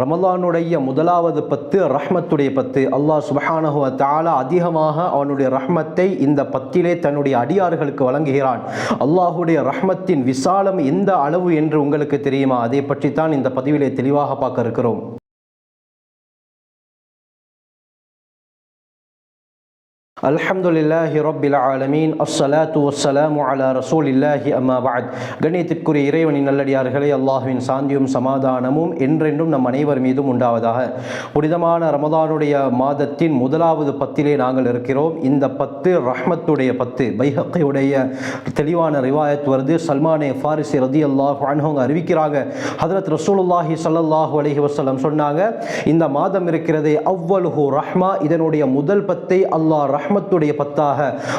ரமலானுடைய முதலாவது பத்து ரஹ்மத்துடைய பத்து. அல்லாஹ் சுபஹானஹு தாலா அதிகமாக அவனுடைய ரஹ்மத்தை இந்த பத்திலே தன்னுடைய அடியார்களுக்கு வழங்குகிறான். அல்லாஹுடைய ரஹ்மத்தின் விசாலம் எந்த அளவு என்று உங்களுக்கு தெரியுமா? அதை பற்றி தான் இந்த பதிவிலே தெளிவாக பார்க்க இருக்கிறோம். அல்ஹம்துலில்லாஹி ரொபில் ஆலமீன். அஸ்ஸலாத்து வஸ்ஸலாமு அலா ரசூலில்லாஹி அம்மா பஅத். கண்ணியத்திற்குரிய இறைவனின் நல்லடியார்களே அல்லாஹுவின் சாந்தியும் சமாதானமும் என்றென்றும் நம் அனைவர் மீதும் உண்டாவதாக. புனிதமான ரமதானுடைய மாதத்தின் முதலாவது பத்திலே நாங்கள் இருக்கிறோம். இந்த பத்து ரஹ்மத்துடைய பத்து பைஹக்கையுடைய தெளிவான ரிவாயத் வருது. சல்மானே ஃபாரிசி ரதி அல்லாஹ் அன்ஹவங்க அறிவிக்கிறாங்க. ஹதரத் ரசூலுல்லாஹி ஸல்லல்லாஹு அலஹி வசலம் சொன்னாங்க இந்த மாதம் இருக்கிறதே அவ்வலுஹு ரஹ்மா இதனுடைய முதல் பத்தை அல்லாஹ் ரஹ்மத்துடைய பத்தாக.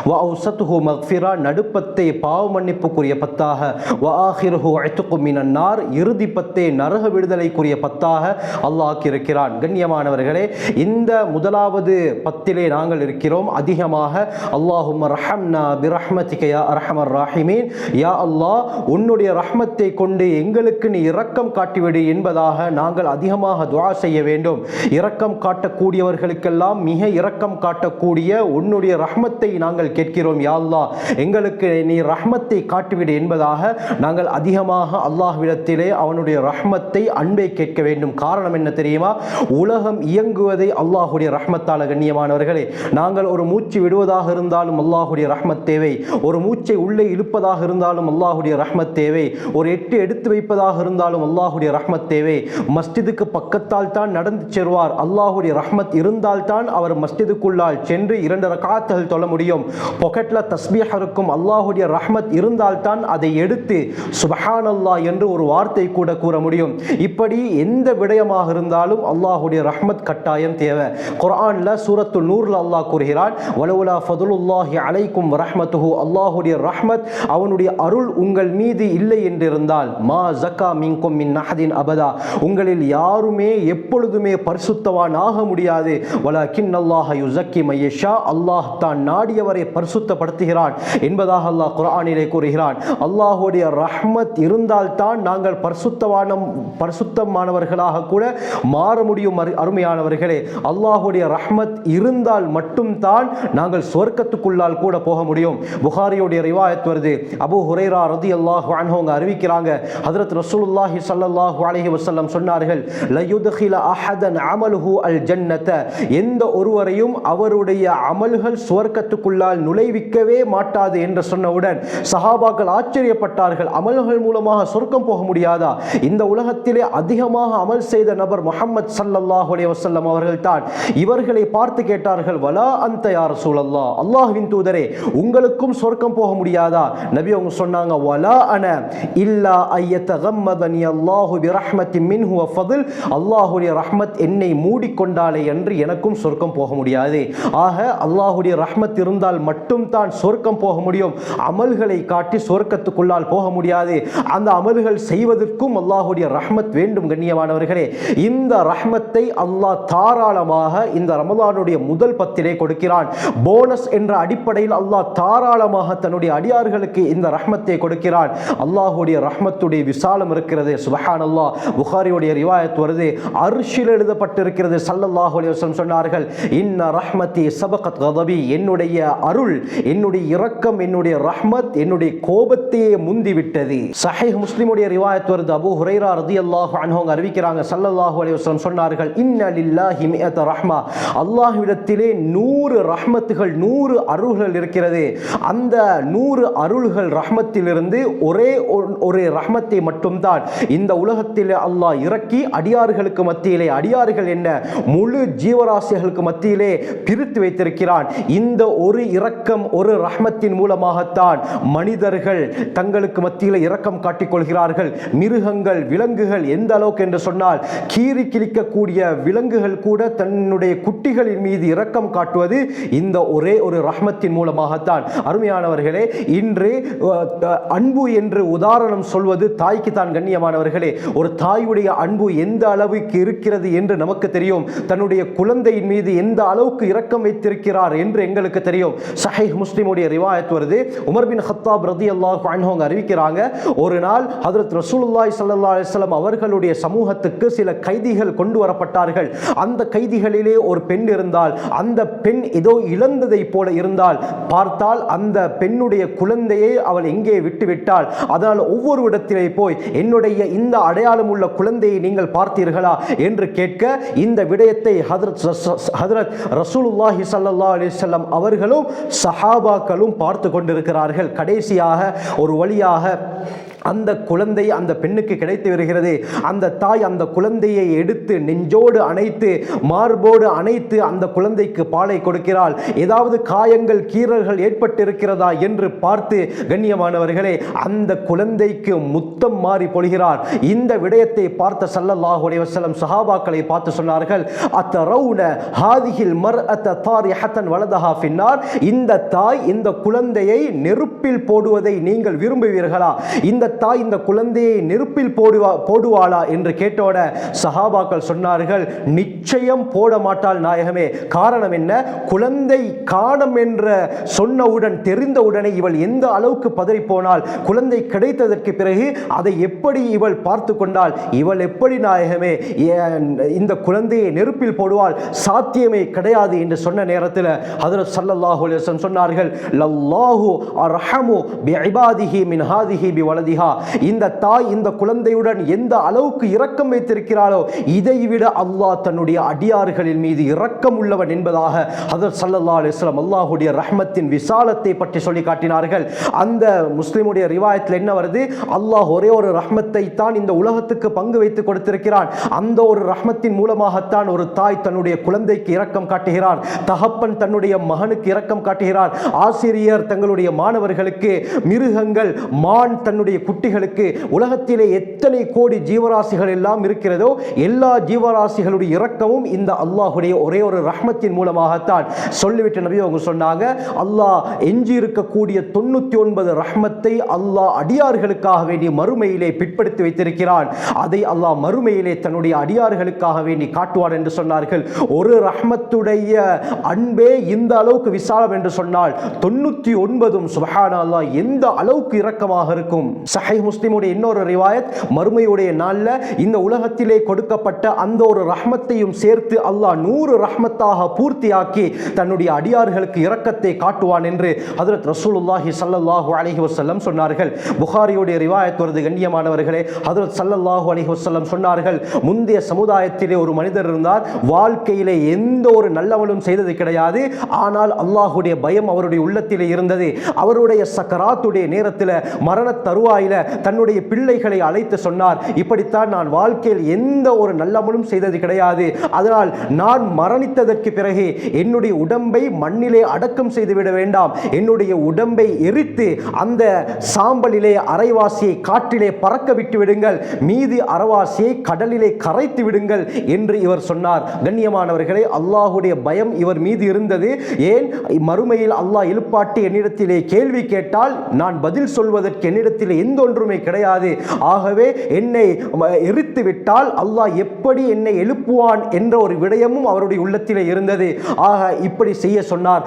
வ அவுசத்துஹு மக்ஃபிரா நடுப்பத்தை பாவ மன்னிப்புக்குரிய பத்தாக. வ ஆஹிர்ஹு அத்துக்கு மினன்னார் இறுதி பத்தை நரக விடுதலைக்குரிய பத்தாக. அல்லாஹ் இருக்கிறான் கண்ணியமானவர்களே இந்த முதலாவது பத்திலே நாங்கள் இருக்கிறோம். அதிகமாக அல்லாஹும் ரஹம்னா பிரஹ்மதிக யா அரஹமர் ராஹிமீன். யா அல்லாஹ் உன்னுடைய ரஹ்மத்தை கொண்டு எங்களுக்கு நீ இரக்கம் காட்டிவிடு என்பதாக நாங்கள் அதிகமாக துவா செய்ய வேண்டும். இரக்கம் காட்டக்கூடியவர்களுக்கெல்லாம் மிக இரக்கம் காட்டக்கூடிய உன்னுடைய ரஹ்மத்தை நாங்கள் கேட்கிறோம் யாழ்லா எங்களுக்கு நீ ரஹ்மத்தை காட்டிவிடு என்பதாக நாங்கள் அதிகமாக அல்லாஹ்விடத்திலே அவனுடைய ரஹ்மத்தை அன்பை கேட்க வேண்டும். காரணம் என்ன தெரியுமா? உலகம் இயங்குவதை அல்லாஹுடைய ரஹ்மத்தால கண்ணியமானவர்களே நாங்கள் ஒரு மூச்சு விடுவதாக இருந்தாலும் அல்லாஹுடைய ரஹ்மத் தேவை. ஒரு மூச்சை உள்ளே இழுப்பதாக இருந்தாலும் அல்லாஹுடைய ரஹ்மத் தேவை. ஒரு எட்டு எடுத்து வைப்பதாக இருந்தாலும் அல்லாஹுடைய ரஹ்மத் தேவை. மஸ்ஜிதுக்கு பக்கத்தால் தான் நடந்து செல்வார். அல்லாஹுடைய ரஹ்மத் இருந்தால் தான் அவர் மஸ்ஜிதுக்குள்ளால் சென்று இரண்டு ரகாத்துகள் தொழ முடியும். பொக்கெட்டில் தஸ்பீஹ் இருக்கும் அல்லாஹுடைய ரஹ்மத் இருந்தால்தான் அதை எடுத்து சுபஹான் அல்லா என்று ஒரு வார்த்தை கூட கூற முடியும். இப்படி எந்த விடயமாக இருந்தாலும் அல்லாஹுடைய ரஹ்மத் கட்டாயம் தேவை. குரானில் சூரத்து நூர்ல அல்லாஹ் கூறுகிறான் வலவுலா ஃபதுலுல்லாஹி அலைக்கும் ரஹ்மத்துஹு அல்லாஹுடைய ரஹ்மத் அவனுடைய அருள் உங்கள் மீது இல்லை என்றிருந்தால் மா ஜக்கா மின்கும் மின் நஹதின் அபதா. உங்களில் யாருமே எப்பொழுதுமே பரிசுத்தவான் ஆக முடியாது. வலா கின் அல்லாஹ யுசக்கி மையஷா. அல்லாஹ் தான் நாடியவரை பரிசுத்தப்படுத்துகிறான் என்பதாக அல்லாஹ் குரானிலே கூறுகிறான். அல்லாஹுடைய ரஹ்மத் இருந்தால் தான் நாங்கள் பரிசுத்தவானம் பரிசுத்தமானவர்களாக கூட மாற முடியும் அருமையானவர்களே. அல்லாஹுடைய ரஹ்மத் இருந்தால் மட்டும்தான் நாங்கள் சொர்க்கத்துக்குள்ளால் கூட போக முடியும். புகாரியுடைய ரிவாயத் வருது. அபு ஹுரைரா ரதி அல்லாஹு அன்ஹவங்க அறிவிக்கிறாங்க. ஹதரத் ரசூலுல்லாஹி ஸல்லல்லாஹு அலைஹி வஸல்லம் சொன்னார்கள் லயுத்கில அஹதன் அமலுஹு அல் ஜன்னத எந்த ஒருவரையும் அவருடைய அமல் அமல்கள் சுவர்க்கத்துக்குள்ளால் நுழைவிக்கவே மாட்டாது என்று சொன்னவுடன் சஹாபாக்கள் ஆச்சரியப்பட்டார்கள். அமல்கள் மூலமாக சொர்க்கம் போக முடியாதா? இந்த உலகத்திலே அதிகமாக அமல் செய்த நபர் முகமது ஸல்லல்லாஹு வசல்லம் வஸல்லம் அவர்கள் தான் இவர்களை பார்த்து கேட்டார்கள் வலா அந்த யார் சூழல்லா அல்லாஹ்வின் தூதரே உங்களுக்கும் சொர்க்கம் போக முடியாதா? நபி அவங்க சொன்னாங்க வலா அன இல்லா ஐயத்தகம்மதனி அல்லாஹு பிரஹ்மத்தின் மின்ஹு வ ஃபதுல். அல்லாஹுடைய ரஹ்மத் என்னை மூடிக்கொண்டாலே என்று எனக்கும் சொர்க்கம் போக முடியாது. ஆக அல்லாஹ் அல்லாஹுடைய ரஹ்மத் இருந்தால் மட்டும் தான் சொர்க்கம் போக முடியும். அமல்களை காட்டி சொர்க்கத்துக்குள்ளால் போக முடியாது. அந்த அமல்கள் செய்வதற்கும் அல்லாஹுடைய ரஹ்மத் வேண்டும் கண்ணியமானவர்களே. இந்த ரஹ்மத்தை அல்லாஹ் தாராளமாக இந்த ரமதானுடைய முதல் பத்திலே கொடுக்கிறான். போனஸ் என்ற அடிப்படையில் அல்லாஹ் தாராளமாக தன்னுடைய அடியார்களுக்கு இந்த ரஹ்மத்தை கொடுக்கிறான். அல்லாஹுடைய ரஹ்மத்துடைய விசாலம் இருக்கிறது. சுபஹான் அல்லாஹ் புகாரியுடைய ரிவாயத் வருது. அரிசியில் எழுதப்பட்டிருக்கிறது. சல்லல்லாஹு அலைஹி சொன்னார்கள் இன்ன ரஹ்மத்தி சபகத் கதபி என்னுடைய அருள் என்னுடைய இரக்கம் என்னுடைய ரஹ்மத் என்னுடைய கோபத்தையே முந்திவிட்டது. சஹை முஸ்லிமுடைய ரிவாயத் வருது. அபு ஹுரைரா ரதியல்லாஹு அன்ஹு அறிவிக்கிறாங்க. சல்லல்லாஹு அலைவசம் சொன்னார்கள் இன்ன லில்லாஹி மிஅத ரஹ்மா. அல்லாஹ்விடத்திலே நூறு ரஹ்மத்துகள் நூறு அருள்கள் இருக்கிறது. அந்த நூறு அருள்கள் ரஹ்மத்திலிருந்து ஒரே ஒரு- ரஹ்மத்தை மட்டும்தான் இந்த உலகத்தில் அல்லாஹ் இறக்கி அடியார்களுக்கு மத்தியிலே அடியார்கள் என்ன முழு ஜீவராசிகளுக்கு மத்தியிலே பிரித்து வைத்திருக்கிறான் இந்த ஒரு இரக்கம் ஒரு ரஹ்மத்தின் மூலமாகத்தான் மனிதர்கள் தங்களுக்கு மத்தியில் இரக்கம் காட்டிக்கொள்கிறார்கள். மிருகங்கள் விலங்குகள் எந்த அளவுக்கு என்று சொன்னால் கீறி கிழிக்கக்கூடிய விலங்குகள் கூட தன்னுடைய குட்டிகளின் மீது இரக்கம் காட்டுவது இந்த ஒரே ஒரு ரஹ்மத்தின் மூலமாகத்தான். அருமையானவர்களே இன்று அன்பு என்று உதாரணம் சொல்வது தாய்க்கு தான் கண்ணியமானவர்களே. ஒரு தாயுடைய அன்பு எந்த அளவுக்கு இருக்கிறது என்று நமக்கு தெரியும். தன்னுடைய குழந்தையின் மீது எந்த அளவுக்கு இரக்கம் வைத்திருக்கிறார் இருக்கிறார் என்று எங்களுக்கு தெரியும். சஹீஹ் முஸ்லிமுடைய ரிவாயத் வருது. உமர் பின் ஹத்தாப் ரதி அல்லாஹ் அவங்க அறிவிக்கிறாங்க. ஒரு நாள் ஹதரத் ரசூலுல்லாய் சல்லா அலிஸ்லாம் அவர்களுடைய சமூகத்துக்கு சில கைதிகள் கொண்டு வரப்பட்டார்கள். அந்த கைதிகளிலே ஒரு பெண் இருந்தால் அந்த பெண் ஏதோ இழந்ததை போல இருந்தால் பார்த்தால் அந்த பெண்ணுடைய குழந்தையை அவள் எங்கே விட்டுவிட்டால் அதனால் ஒவ்வொரு இடத்திலே போய் என்னுடைய இந்த அடையாளம் உள்ள குழந்தையை நீங்கள் பார்த்தீர்களா? என்று கேட்க இந்த விடயத்தை ஹதரத் ஹதரத் ரசூலுல்லாஹி சல்லா அலைஹி அவர்களும் சஹாபாக்களும் பார்த்து கொண்டிருக்கிறார்கள். கடைசியாக ஒரு வழியாக அந்த குழந்தை அந்த பெண்ணுக்கு கிடைத்து வருகிறது. அந்த தாய் அந்த குழந்தையை எடுத்து நெஞ்சோடு அணைத்து மார்போடு அணைத்து அந்த குழந்தைக்கு பாலை கொடுக்கிறாள். ஏதாவது காயங்கள் கீறல்கள் ஏற்பட்டிருக்கிறதா என்று பார்த்து கண்ணியமானவர்களே அந்த குழந்தைக்கு முத்தம் மாறி பொழிகிறார். இந்த விடயத்தை பார்த்த ஸல்லல்லாஹு அலைஹி சஹாபாக்களை பார்த்து சொன்னார்கள் அத்தரவுன ஹாதிகில் மர் அத்த தாரிஹத்தன் வலதஹா பின்னார் இந்த தாய் இந்த குழந்தையை நெருப்பில் போடுவதை நீங்கள் விரும்புவீர்களா? இந்த தாய் இந்த குழந்தையை நெருப்பில் போடுவா போடுவாளா என்று கேட்டோட சஹாபாக்கள் சொன்னார்கள் நிச்சயம் போட மாட்டாள் நாயகமே. காரணம் என்ன? குழந்தை காணம் என்ற சொன்னவுடன் தெரிந்தவுடனே இவள் எந்த அளவுக்கு பதறி போனால் குழந்தை கிடைத்ததற்கு பிறகு அதை எப்படி இவள் பார்த்து கொண்டாள்? இவள் எப்படி நாயகமே? இந்த குழந்தையை நெருப்பில் போடுவாள்? சாத்தியமே கிடையாது என்று சொன்ன நேரத்தில் ஹதரத் ஸல்லல்லாஹு சொன்னார்கள் லல்லாஹு அர்ஹமு பிஇபாதிஹி மின் ஹாதிஹி பிவலதிஹா இந்த தாய் இந்த குழந்தையுடன் எந்த அளவுக்கு இரக்கம் வைத்திருக்கிறாளோ இதைவிட அல்லாஹ் தன்னுடைய அடியார்களின் மீது இரக்கம் உள்ளவன் என்பதாக ஹதர் ஸல்லல்லாஹு அலைஹி அல்லாஹுடைய அல்லாஹ்வுடைய ரஹ்மத்தின் விசாலத்தை பற்றி சொல்லி காட்டினார்கள். அந்த முஸ்லிமுடைய ரிவாயத்தில் என்ன வருது? அல்லாஹ் ஒரே ஒரு ரஹ்மத்தை தான் இந்த உலகத்துக்கு பங்கு வைத்து கொடுத்திருக்கிறான். அந்த ஒரு ரஹ்மத்தின் மூலமாகத்தான் ஒரு தாய் தன்னுடைய குழந்தைக்கு இரக்கம் காட்டுகிறான். தகப்பன் தன்னுடைய மகனுக்கு இரக்கம் காட்டுகிறார். ஆசிரியர் தங்களுடைய மாணவர்களுக்கு மிருகங்கள் மான் தன்னுடைய குட்டிகளுக்கு உலகத்திலே எத்தனை கோடி ஜீவராசிகள் எல்லாம் இருக்கிறதோ எல்லா ஜீவராசிகளுடைய இரக்கமும் இந்த அல்லாஹுடைய ஒரே ஒரு ரஹ்மத்தின் மூலமாகத்தான். சொல்லிவிட்டு நபி அவங்க சொன்னாங்க அல்லாஹ் எஞ்சி இருக்கக்கூடிய தொண்ணூத்தி ஒன்பது ரஹ்மத்தை அல்லாஹ் அடியார்களுக்காக வேண்டிய மறுமையிலே பிற்படுத்தி வைத்திருக்கிறான். அதை அல்லாஹ் மறுமையிலே தன்னுடைய அடியார்களுக்காக வேண்டி காட்டுவான் என்று சொன்னார்கள். ஒரு ரஹ்மத்துடைய அன்பே இந்த அளவுக்கு விசாலம் என்று சொன்னால் தொண்ணூத்தி ஒன்பதும் சுபஹானா அல்லாஹ் எந்த அளவுக்கு இரக்கமாக இருக்கும்? சஹை முஸ்லிமுடைய இன்னொரு ரிவாயத் மறுமையுடைய நாளில் இந்த உலகத்திலே கொடுக்கப்பட்ட அந்த ஒரு ரஹ்மத்தையும் சேர்த்து அல்லாஹ் நூறு ரஹ்மத்தாக பூர்த்தியாக்கி தன்னுடைய அடியார்களுக்கு இரக்கத்தை காட்டுவான் என்று ஹதரத் ரசூலுல்லாஹி சல்லல்லாஹு அலஹி வசல்லம் சொன்னார்கள். புகாரியுடைய ரிவாயத் வருது கண்ணியமானவர்களே ஹதரத் சல்லல்லாஹு அலஹி வசல்லம் சொன்னார்கள் முந்தைய சமுதாயத்திலே ஒரு மனிதர் இருந்தார் வாழ்க்கையிலே எந்த ஒரு நல்லவனும் செய்தது கிடையாது ஆனால் அல்லாஹுடைய பயம் அவருடைய உள்ளத்திலே இருந்தது. அவருடைய சக்கராத்துடைய நேரத்தில் மரண தருவாயில் தன்னுடைய பிள்ளைகளை அழைத்து சொன்னார். இப்படித்தான் நான் வாழ்க்கையில் எந்த ஒரு நல்லமனும் செய்தது கிடையாது. அதனால் நான் மரணித்ததற்கு பிறகு என்னுடைய உடம்பை மண்ணிலே அடக்கம் செய்துவிட வேண்டாம். என்னுடைய உடம்பை எரித்து அந்த சாம்பலிலே அரைவாசியை காற்றிலே பறக்க விட்டு விடுங்கள். மீதி அரைவாசியை கடலிலே கரைத்து விடுங்கள் என்று இவர் சொன்னார். கண்ணியமானவர்களே அல்லாஹுடைய பயம் இவர் மீது இருந்தது. ஏன்? மறுமையில் அல்லாஹ் எழுப்பாட்டி என்னிடத்திலே கேள்வி கேட்டால் நான் பதில் சொல்வதற்கு என்னிடத்தில் எந்த எந்தொன்றுமே கிடையாது. ஆகவே என்னை எரித்து விட்டால் அல்லாஹ் எப்படி என்னை எழுப்புவான் என்ற ஒரு விடயமும் அவருடைய உள்ளத்திலே இருந்தது. ஆக இப்படி செய்ய சொன்னார்.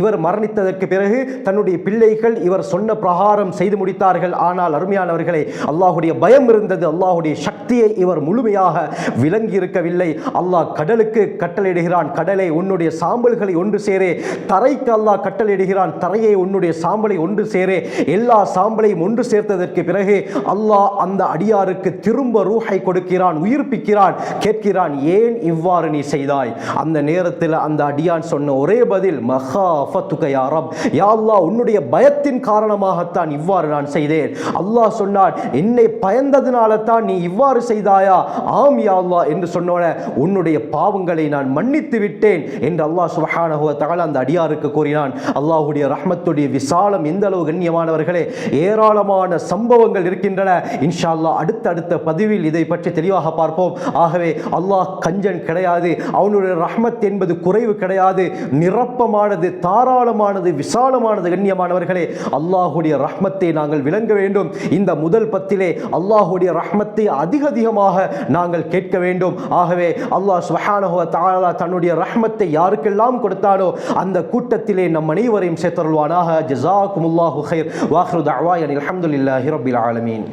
இவர் மரணித்ததற்கு பிறகு தன்னுடைய பிள்ளைகள் இவர் சொன்ன பிரகாரம் செய்து முடித்தார்கள். ஆனால் அருமையானவர்களே அல்லாஹுடைய பயம் இருந்தது. அல்லாஹுடைய சக்தியை இவர் முழுமையாக விளங்கி இருக்கவில்லை அல்லாஹ் கடலுக்கு கட்டளையிடுகிறான். கடலை உன்னுடைய சாம்பல்களை ஒன்று சேரே. தரைக்கு அல்லாஹ் கட்டளையிடுகிறான். தரையை உன்னுடைய சாம்பலை ஒன்று சேரே. எல்லா சாம்பலையும் ஒன்று சேர்த்ததற்கு அதற்கு பிறகு அல்லாஹ் அந்த அடியாருக்கு திரும்ப ரூஹை கொடுக்கிறான் உயிர்ப்பிக்கிறான். கேட்கிறான் ஏன் இவ்வாறு நீ செய்தாய்? அந்த நேரத்தில் அந்த அடியான் சொன்ன ஒரே பதில் மகாஃபத்துகையாரம் யா ரப். உன்னுடைய பயத்தின் காரணமாகத்தான் இவ்வாறு நான் செய்தேன். அல்லாஹ் சொன்னான் என்னை பயந்ததினால தான் நீ இவ்வாறு செய்தாயா? ஆம் யா அல்லாஹ் என்று சொன்னோட உன்னுடைய பாவங்களை நான் மன்னித்து விட்டேன். என்று அல்லாஹ் சுப்ஹானஹு தகவல் அந்த அடியாருக்கு கூறினான். அல்லாஹுடைய ரஹ்மத்துடைய விசாலம் எந்த அளவு கண்ணியமானவர்களே ஏராளமான சம்பவங்கள் இருக்கின்றன. இன்ஷா அல்லாஹ் அடுத்தடுத்த பதிவில் இதை பற்றி தெளிவாக பார்ப்போம். ஆகவே அல்லாஹ் கஞ்சன் கிடையாது அவனுடைய ரஹ்மத் என்பது குறைவு கிடையாது. நிரப்பமானது தாராளமானது விசாலமானது கண்ணியமானவர்களே அல்லாஹுடைய ரஹ்மத்தை நாங்கள் விளங்க வேண்டும். இந்த முதல் பத்திலே அல்லாஹுடைய ரஹ்மத்தை அதிக அதிகமாக நாங்கள் கேட்க வேண்டும். ஆகவே அல்லாஹ் சுஹானஹுவ தாலா தன்னுடைய ரஹ்மத்தை யாருக்கெல்லாம் கொடுத்தானோ அந்த கூட்டத்திலே நம் அனைவரையும் சேர்த்தருள்வானாக. ஜஸாக்குமுல்லாஹு ஹைர் வாஹ்ரு அலமதுல்லா அல்ஹம்துலில்லாஹி ரப்பில் ஆலமீன்